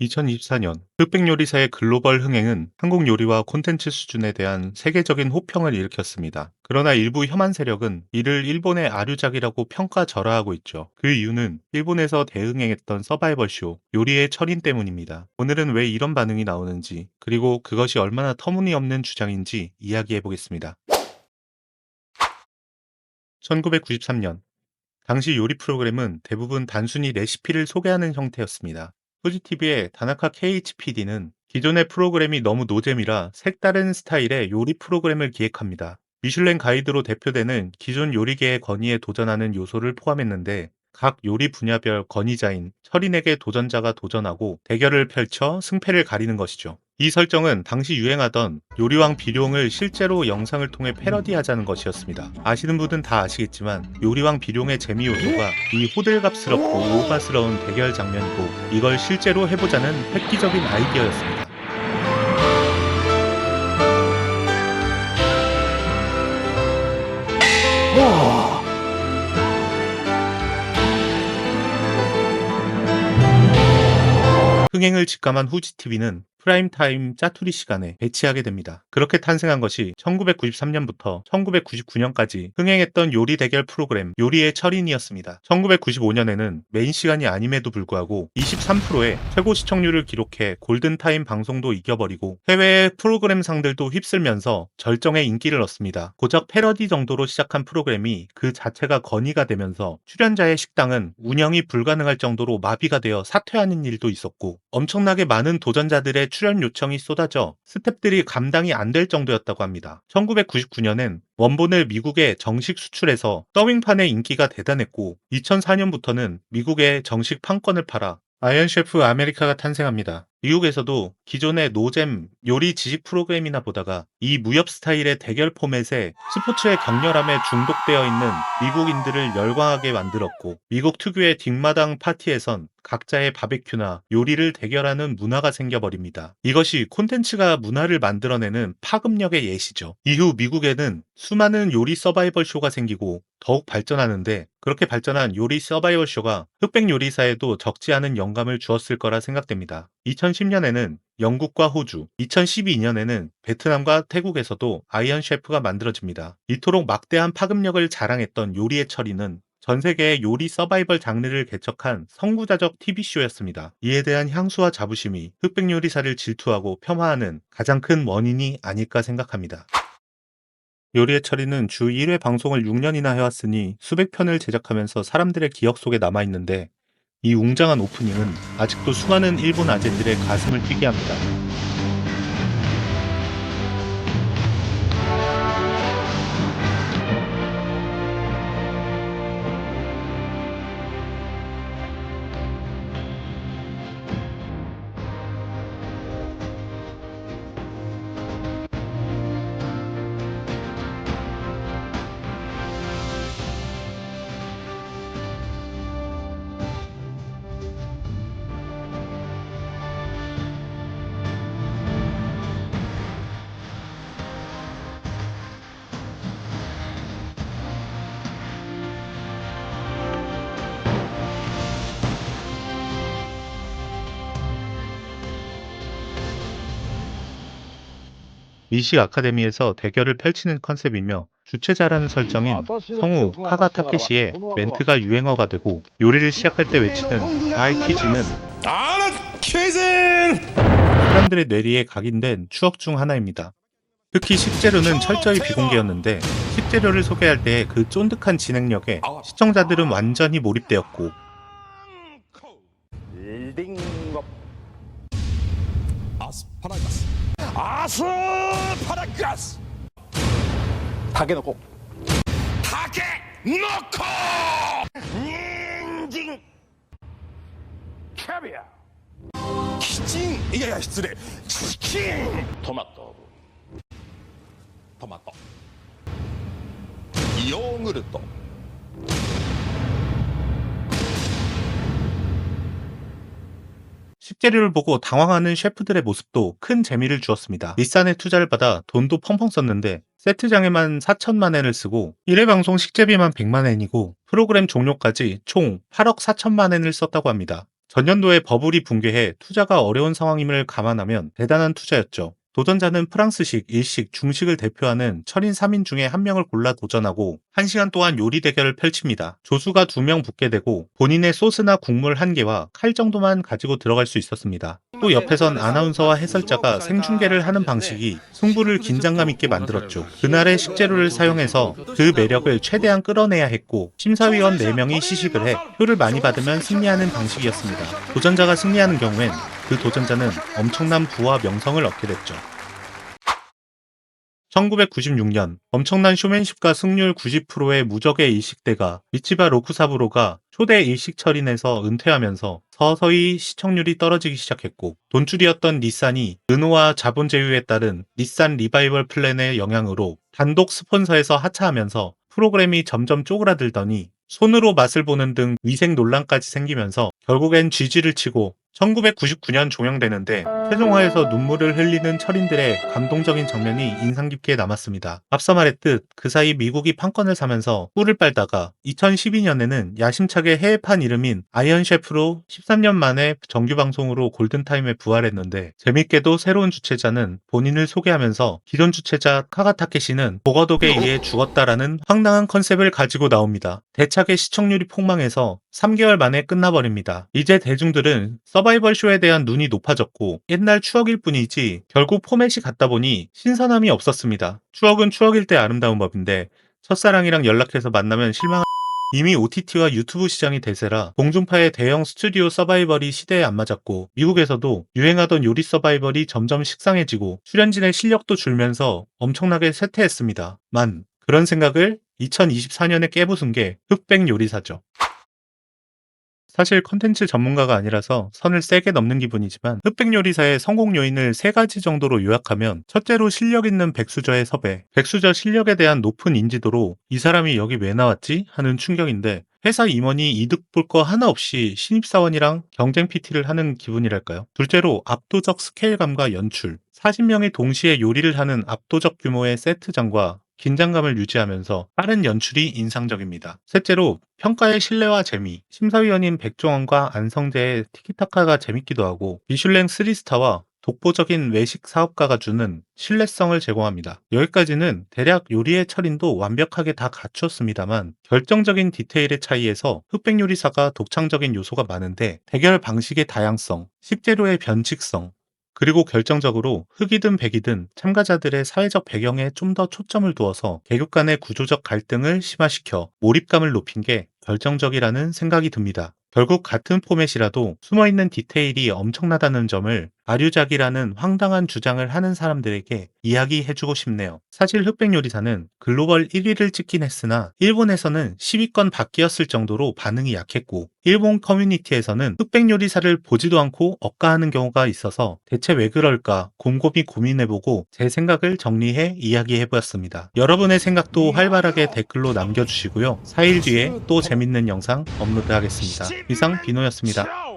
2024년 흑백 요리사의 글로벌 흥행은 한국 요리와 콘텐츠 수준에 대한 세계적인 호평을 일으켰습니다. 그러나 일부 혐한 세력은 이를 일본의 아류작이라고 평가절하하고 있죠. 그 이유는 일본에서 대흥행했던 서바이벌 쇼 요리의 철인 때문입니다. 오늘은 왜 이런 반응이 나오는지 그리고 그것이 얼마나 터무니없는 주장인지 이야기해 보겠습니다. 1993년 당시 요리 프로그램은 대부분 단순히 레시피를 소개하는 형태였습니다. 후지TV의 다나카 KHPD는 기존의 프로그램이 너무 노잼이라 색다른 스타일의 요리 프로그램을 기획합니다. 미슐랭 가이드로 대표되는 기존 요리계의 건의에 도전하는 요소를 포함했는데 각 요리 분야별 건의자인 철인에게 도전자가 도전하고 대결을 펼쳐 승패를 가리는 것이죠. 이 설정은 당시 유행하던 요리왕 비룡을 실제로 영상을 통해 패러디하자는 것이었습니다. 아시는 분은 다 아시겠지만 요리왕 비룡의 재미 요소가 이 호들갑스럽고 오바스러운 대결 장면이고 이걸 실제로 해보자는 획기적인 아이디어였습니다. 흥행을 직감한 후지TV는 프라임타임 짜투리 시간에 배치하게 됩니다. 그렇게 탄생한 것이 1993년부터 1999년까지 흥행했던 요리 대결 프로그램 요리의 철인이었습니다. 1995년에는 메인 시간이 아님에도 불구하고 23%의 최고 시청률을 기록해 골든타임 방송도 이겨버리고 해외의 프로그램 상들도 휩쓸면서 절정의 인기를 얻습니다. 고작 패러디 정도로 시작한 프로그램이 그 자체가 건의가 되면서 출연자의 식당은 운영이 불가능할 정도로 마비가 되어 사퇴하는 일도 있었고 엄청나게 많은 도전자들의 출연 요청이 쏟아져 스탭들이 감당이 안 될 정도였다고 합니다. 1999년엔 원본을 미국에 정식 수출해서 더빙판의 인기가 대단했고 2004년부터는 미국에 정식 판권을 팔아 아이언 셰프 아메리카가 탄생합니다. 미국에서도 기존의 노잼 요리 지식 프로그램이나 보다가 이 무협 스타일의 대결 포맷에 스포츠의 격렬함에 중독되어 있는 미국인들을 열광하게 만들었고 미국 특유의 뒷마당 파티에선 각자의 바베큐나 요리를 대결하는 문화가 생겨버립니다. 이것이 콘텐츠가 문화를 만들어내는 파급력의 예시죠. 이후 미국에는 수많은 요리 서바이벌 쇼가 생기고 더욱 발전하는데 그렇게 발전한 요리 서바이벌 쇼가 흑백 요리사에도 적지 않은 영감을 주었을 거라 생각됩니다. 2010년에는 영국과 호주, 2012년에는 베트남과 태국에서도 아이언 셰프가 만들어집니다. 이토록 막대한 파급력을 자랑했던 요리의 처리는 전 세계의 요리 서바이벌 장르를 개척한 선구자적 TV쇼였습니다. 이에 대한 향수와 자부심이 흑백 요리사를 질투하고 폄하하는 가장 큰 원인이 아닐까 생각합니다. 요리의 처리는 주 1회 방송을 6년이나 해왔으니 수백 편을 제작하면서 사람들의 기억 속에 남아있는데 이 웅장한 오프닝은 아직도 수많은 일본 아재들의 가슴을 뛰게 합니다. 미식 아카데미에서 대결을 펼치는 컨셉이며 주최자라는 설정인 성우 카가 타케시의 멘트가 유행어가 되고 요리를 시작할 때 외치는 다이키즈는! 사람들의 뇌리에 각인된 추억 중 하나입니다. 특히 식재료는 철저히 비공개였는데 식재료를 소개할 때 그 쫀득한 진행력에 시청자들은 완전히 몰입되었고 아스파라가스 아스파라가스 닭에 넣고 닭에 넣고 인징 캐비아 키징 이게 야失礼。 치킨 토마토 토마토 요구르트 식재료를 보고 당황하는 셰프들의 모습도 큰 재미를 주었습니다. 리산의 투자를 받아 돈도 펑펑 썼는데 세트장에만 4천만 엔을 쓰고 1회 방송 식재비만 100만 엔이고 프로그램 종료까지 총 8억 4천만 엔을 썼다고 합니다. 전년도에 버블이 붕괴해 투자가 어려운 상황임을 감안하면 대단한 투자였죠. 도전자는 프랑스식, 일식, 중식을 대표하는 철인 3인 중에 한 명을 골라 도전하고 1시간 동안 요리 대결을 펼칩니다. 조수가 2명 붙게 되고 본인의 소스나 국물 1개와 칼 정도만 가지고 들어갈 수 있었습니다. 또 옆에선 아나운서와 해설자가 생중계를 하는 방식이 승부를 긴장감 있게 만들었죠. 그날의 식재료를 사용해서 그 매력을 최대한 끌어내야 했고 심사위원 4명이 시식을 해 표를 많이 받으면 승리하는 방식이었습니다. 도전자가 승리하는 경우엔 그 도전자는 엄청난 부와 명성을 얻게 됐죠. 1996년 엄청난 쇼맨십과 승률 90%의 무적의 일식대가 미치바 로쿠사부로가 초대 일식 철인에서 은퇴하면서 서서히 시청률이 떨어지기 시작했고 돈줄이었던 닛산이 르노와 자본 제휴에 따른 닛산 리바이벌 플랜의 영향으로 단독 스폰서에서 하차하면서 프로그램이 점점 쪼그라들더니 손으로 맛을 보는 등 위생 논란까지 생기면서 결국엔 쥐지를 치고 1999년 종영되는데 최종화에서 눈물을 흘리는 철인들의 감동적인 장면이 인상 깊게 남았습니다. 앞서 말했듯 그 사이 미국이 판권을 사면서 꿀을 빨다가 2012년에는 야심차게 해외판 이름인 아이언 셰프로 13년 만에 정규 방송으로 골든타임에 부활했는데 재밌게도 새로운 주최자는 본인을 소개하면서 기존 주최자 카가타케시는 보거독에 의해 죽었다라는 황당한 컨셉을 가지고 나옵니다. 대차게 시청률이 폭망해서 3개월 만에 끝나버립니다. 이제 대중들은 서바이벌 쇼에 대한 눈이 높아졌고 옛날 추억일 뿐이지 결국 포맷이 같다 보니 신선함이 없었습니다. 추억은 추억일 때 아름다운 법인데 첫사랑이랑 연락해서 만나면 실망 이미 OTT와 유튜브 시장이 대세라 공중파의 대형 스튜디오 서바이벌이 시대에 안 맞았고 미국에서도 유행하던 요리 서바이벌이 점점 식상해지고 출연진의 실력도 줄면서 엄청나게 쇠퇴했습니다. 만 그런 생각을 2024년에 깨부순 게 흑백 요리사죠. 사실 컨텐츠 전문가가 아니라서 선을 세게 넘는 기분이지만 흑백 요리사의 성공 요인을 세 가지 정도로 요약하면 첫째로 실력 있는 백수저의 섭외. 백수저 실력에 대한 높은 인지도로 이 사람이 여기 왜 나왔지? 하는 충격인데 회사 임원이 이득 볼 거 하나 없이 신입사원이랑 경쟁 PT를 하는 기분이랄까요? 둘째로 압도적 스케일감과 연출. 40명이 동시에 요리를 하는 압도적 규모의 세트장과 긴장감을 유지하면서 빠른 연출이 인상적입니다. 셋째로 평가의 신뢰와 재미. 심사위원인 백종원과 안성재의 티키타카가 재밌기도 하고 미슐랭 3스타와 독보적인 외식 사업가가 주는 신뢰성을 제공합니다. 여기까지는 대략 요리의 철인도 완벽하게 다 갖추었습니다만 결정적인 디테일의 차이에서 흑백 요리사가 독창적인 요소가 많은데 대결 방식의 다양성, 식재료의 변칙성, 그리고 결정적으로 흑이든 백이든 참가자들의 사회적 배경에 좀 더 초점을 두어서 계급 간의 구조적 갈등을 심화시켜 몰입감을 높인 게 결정적이라는 생각이 듭니다. 결국 같은 포맷이라도 숨어있는 디테일이 엄청나다는 점을 아류작이라는 황당한 주장을 하는 사람들에게 이야기해주고 싶네요. 사실 흑백 요리사는 글로벌 1위를 찍긴 했으나 일본에서는 10위권 밖이었을 정도로 반응이 약했고 일본 커뮤니티에서는 흑백 요리사를 보지도 않고 억가하는 경우가 있어서 대체 왜 그럴까 곰곰이 고민해보고 제 생각을 정리해 이야기해보았습니다. 여러분의 생각도 활발하게 댓글로 남겨주시고요. 4일 뒤에 또 재밌는 영상 업로드하겠습니다. 이상 비노였습니다.